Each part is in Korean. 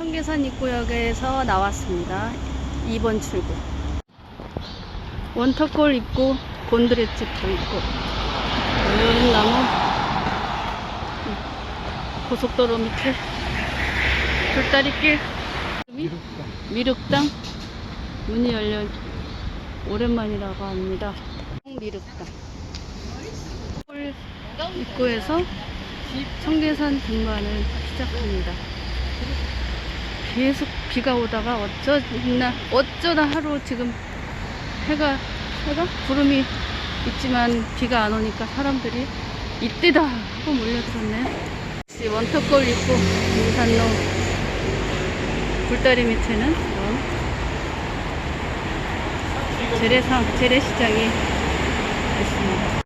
청계산 입구역에서 나왔습니다. 2번 출구. 원터골 입구, 곤드레집도 있고, 오늘은 나무, 고속도로 밑에, 돌다리길, 미륵당, 문이 열려, 오랜만이라고 합니다. 미륵당. 홀 입구에서 청계산 등반을 시작합니다. 계속 비가 오다가 어쩌나 어쩌다 하루 지금 해가 해가 구름이 있지만 비가 안 오니까 사람들이 이때다 하고 몰려들었네요. 역시 원터골 입구 등산로 굴다리 밑에는 이런 재래상 재래시장이 있습니다.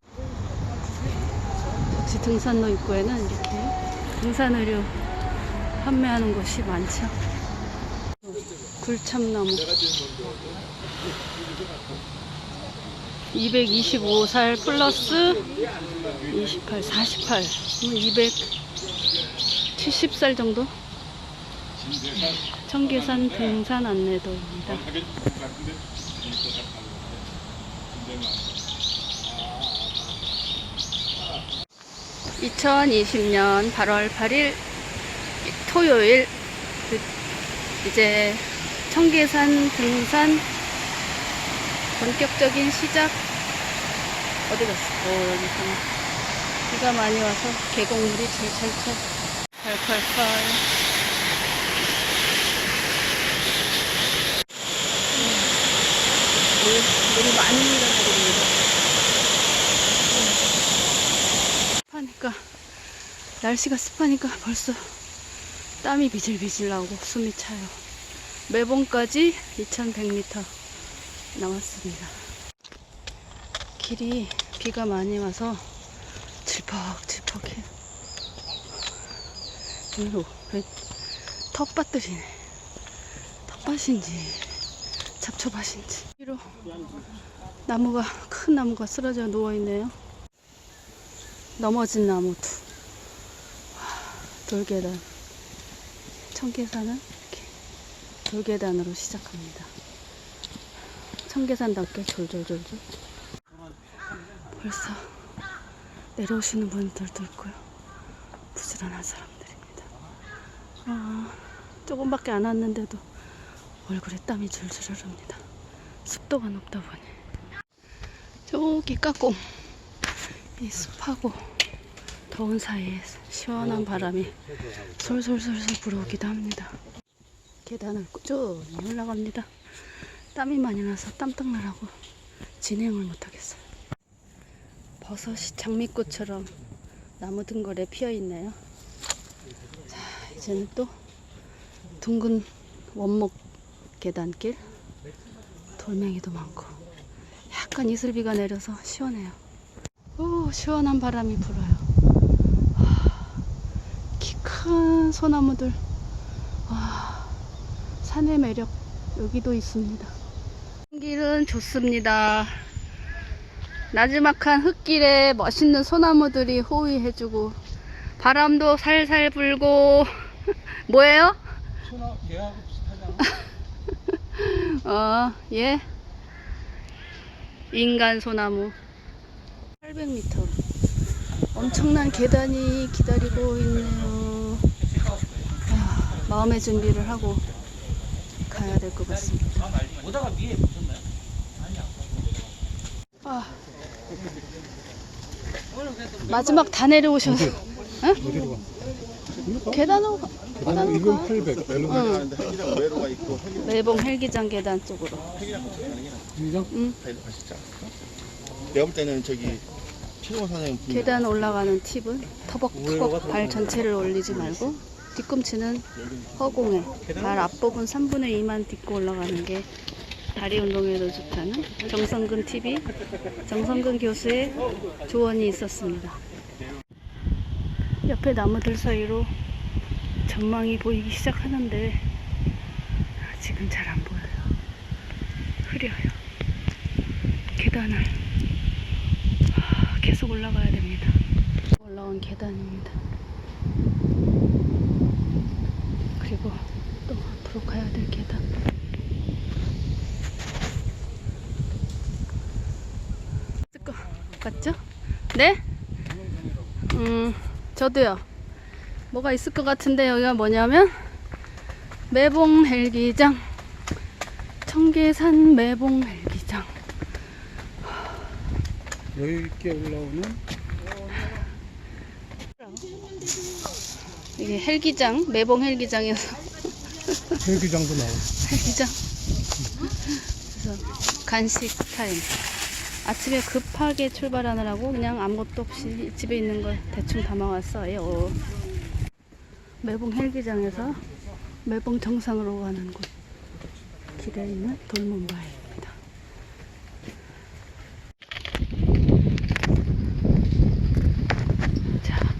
역시 등산로 입구에는 이렇게 등산 의류 판매하는 곳이 많죠. 굴참나무 225살 플러스 28, 48, 270살 정도? 청계산 등산 안내도입니다. 2020년 8월 8일 토요일 그 이제 청계산 등산 본격적인 시작. 어디 갔어? 어 여기 있구나 비가 많이 와서 계곡물이 철철철 팔팔팔 물, 물이 많이 흘러내립니다. 습하니까 날씨가 습하니까 벌써 땀이 비질비질 나오고 숨이 차요. 매봉까지 2100m 남았습니다. 길이 비가 많이 와서 질퍽질퍽해요. 이거 왜 텃밭들이네. 텃밭인지 잡초밭인지. 뒤로 나무가 큰 나무가 쓰러져 누워 있네요. 넘어진 나무도 돌계단 청계산은 돌계단으로 시작합니다. 청계산답게 졸졸졸졸. 벌써 내려오시는 분들도 있고요. 부지런한 사람들입니다. 아, 조금밖에 안 왔는데도 얼굴에 땀이 줄줄 흐릅니다. 습도가 높다 보니. 저기 까꿍. 이 습하고 더운 사이에 시원한 바람이 솔솔솔솔 불어오기도 합니다. 계단을 꾸준히 올라갑니다. 땀이 많이 나서 땀떡 나라고 진행을 못하겠어요. 버섯이 장미꽃처럼 나무 등골에 피어 있네요. 자, 이제는 또 둥근 원목 계단길 돌멩이도 많고 약간 이슬비가 내려서 시원해요. 오, 시원한 바람이 불어요. 키 큰 소나무들. 와, 산의 매력 여기도 있습니다. 길은 좋습니다. 나지막한 흙길에 멋있는 소나무들이 호위해주고 바람도 살살 불고 뭐예요? 소나 개하고 비슷하잖아. 어, 예. 인간 소나무. 800m. 엄청난 계단이 기다리고 있네요. 아, 마음의 준비를 하고 가야 될 것 같습니다. 오다가 위에 붙었나요? 아, 마지막 다 내려오셔서. 응? 가? 계단으로 가. 계단 1분 800. 응. 헬기장 외로가 있고 헬기장 매봉 헬기장 계단 쪽으로. 시장? 응. 않을까? 내가 볼 때는 저기 최동원 사장님 계단 올라가는 팁은 터벅터벅 발 전체를 올리지 말고 뒤꿈치는 허공에 발 앞부분 3분의 2만 딛고 올라가는 게 다리 운동에도 좋다는 정성근 TV 정성근 교수의 조언이 있었습니다. 옆에 나무들 사이로 전망이 보이기 시작하는데 지금 잘 안 보여요. 흐려요. 계단을 하, 계속 올라가야 됩니다. 올라온 계단입니다. 그리고 또 앞으로 가야 될 계단. 것 같죠? 네? 음, 저도요. 뭐가 있을 것 같은데 여기가 뭐냐면 매봉 헬기장. 청계산 매봉 헬기장. 여유 있게 올라오는 이게 헬기장, 매봉 헬기장에서 헬기장도 나오고. 헬기장. 그래서 간식 타임. 아침에 급하게 출발하느라고 그냥 아무것도 없이 집에 있는 걸 대충 담아왔어요. 매봉 헬기장에서 매봉 정상으로 가는 곳. 길에 있는 돌문바위입니다. 자,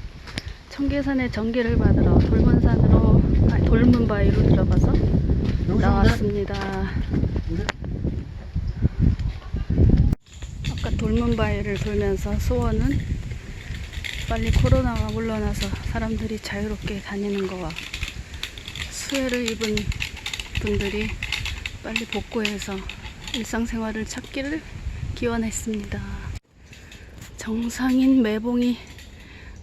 청계산의 전기를 받으러 돌문산으로, 아니, 돌문바위로 들어가서 나왔습니다. 아까 돌문 바위를 돌면서 소원은 빨리 코로나가 물러나서 사람들이 자유롭게 다니는 거와 수혜를 입은 분들이 빨리 복구해서 일상생활을 찾기를 기원했습니다. 정상인 매봉이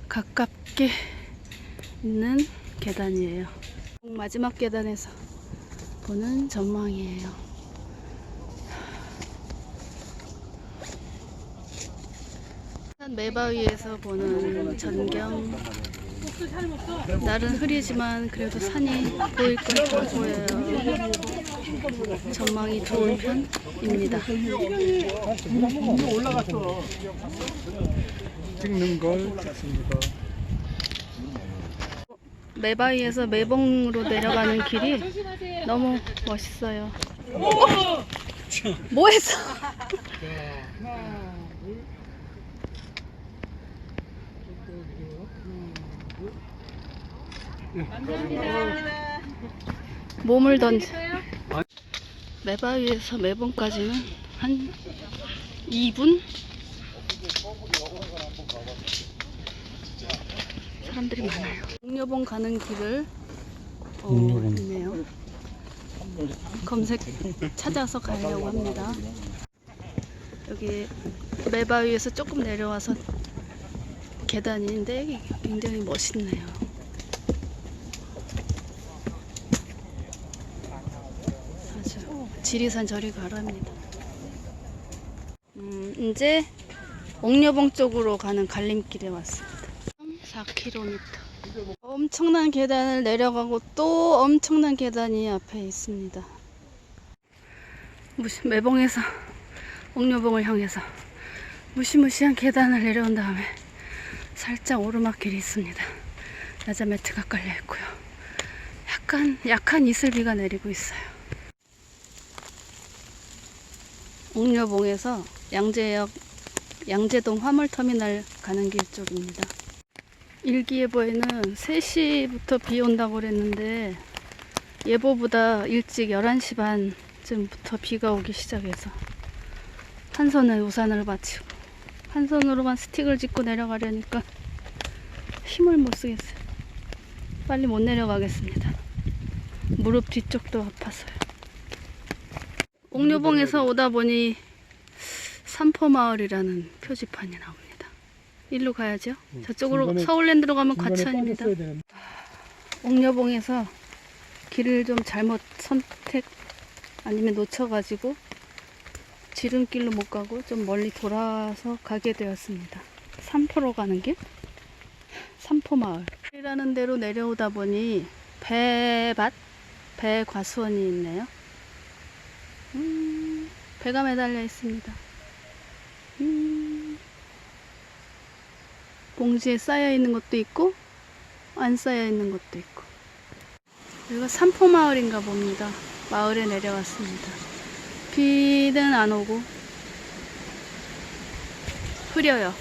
가깝게 있는 계단이에요. 마지막 계단에서 보는 전망이에요. 매바위에서 보는 전경. 날은 흐리지만 그래도 산이 보일 것처럼 보여요. 전망이 좋은 편입니다. 찍는 걸 찍습니다. 매바위에서 매봉으로 내려가는 길이 너무 멋있어요. 뭐 했어? 몸을 던져. 매바위에서 매봉까지는 한 2분? 사람들이 많아요. 옥녀봉 가는 길을 어, 옥녀봉. 있네요. 검색 찾아서 가려고 합니다. 여기 매바위에서 조금 내려와서 계단인데 굉장히 멋있네요. 아주 지리산 저리 가랍니다. 음, 이제 옥녀봉 쪽으로 가는 갈림길에 왔습니다. 4km. 엄청난 계단을 내려가고 또 엄청난 계단이 앞에 있습니다. 무시, 매봉에서 옥녀봉을 향해서 무시무시한 계단을 내려온 다음에 살짝 오르막길이 있습니다. 야자 매트가 깔려 있고요. 약간 약한 이슬비가 내리고 있어요. 옥녀봉에서 양재역 양재동 화물터미널 가는 길 쪽입니다. 일기예보에는 3시부터 비 온다고 그랬는데 예보보다 일찍 11시 반쯤부터 비가 오기 시작해서 한 손에 우산을 받치고 한 손으로만 스틱을 짚고 내려가려니까 힘을 못 쓰겠어요. 빨리 못 내려가겠습니다. 무릎 뒤쪽도 아파서요. 옥류봉에서 오다 보니 삼포마을이라는 표지판이 나옵니다. 일로 가야죠. 저쪽으로 중간에- 서울랜드로 가면 과천입니다. 옥녀봉에서 길을 좀 잘못 선택 아니면 놓쳐가지고 지름길로 못 가고 좀 멀리 돌아서 가게 되었습니다. 삼포로 가는 길? 삼포마을. 이라는 대로 내려오다 보니 배밭, 배과수원이 있네요. 음, 배가 매달려 있습니다. 음, 봉지에 쌓여 있는 것도 있고 안 쌓여 있는 것도 있고 여기가 삼포 마을인가 봅니다. 마을에 내려왔습니다. 비는 안 오고 흐려요.